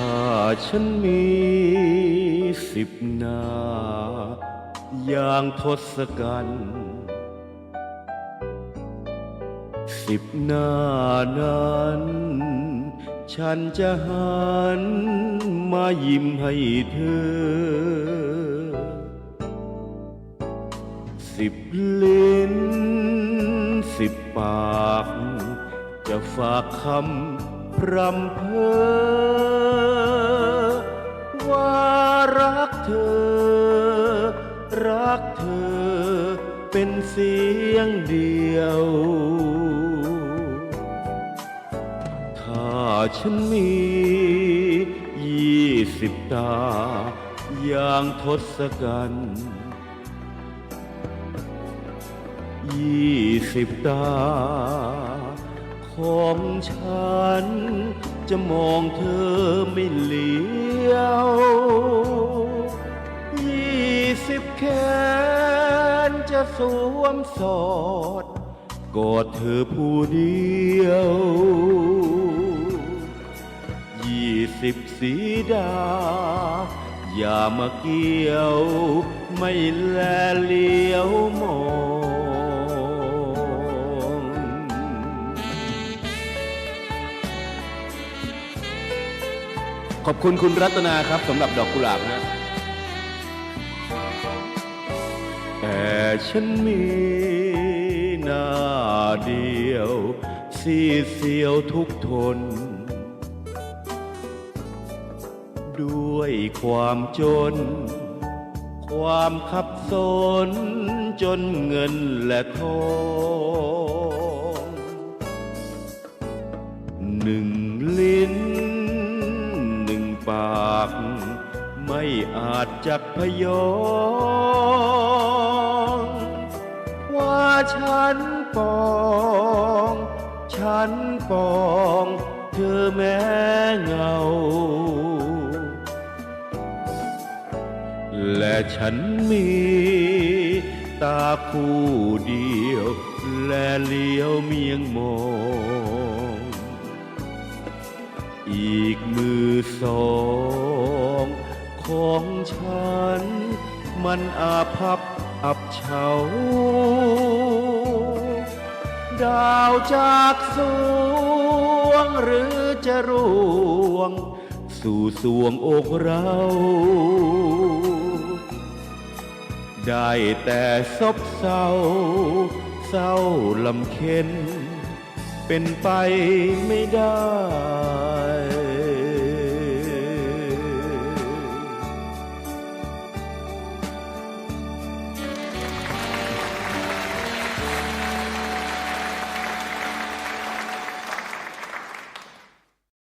ถ้าฉันมีสิบหน้า อย่างทศกัณฐ์สิบหน้านั้น ฉันจะหันมายิ้มให้เธอ สิบลิ้น สิบปาก จะฝากคำพรำเพ้อ เป็นเสียงเดียว ถ้าฉันมียี่สิบตา อย่างทศกัณฐ์ยี่สิบตา ของฉัน จะมองเธอไม่เหลียวยี่สิบแขน จะสวมสอดกอดเธอผู้เดียว ยี่สิบสีดา อย่ามาเกี่ยว ไม่แลเลี้ยวมองขอบคุณคุณรัตนาครับสำหรับดอกกุหลาบนะ แต่ฉันมีหน้าเดียวสีเสียวทุกทน ด้วยความจน ความขับสนจนเงินและทองหนึ่งลิ้น หนึ่งปาก ไม่อาจจักพยอง ฉันปอง ฉันปองเธอแม้เงา และฉันมีตาคู่เดียว และเลี้ยวเมียงมอง อีกมือสองของฉัน มันอาภัพอับเฉา ดาวจากสวงหรือจะร่วง สู่สวงอกเรา ได้แต่ซบเศร้า เศร้าลำเค็นเป็นไปไม่ได้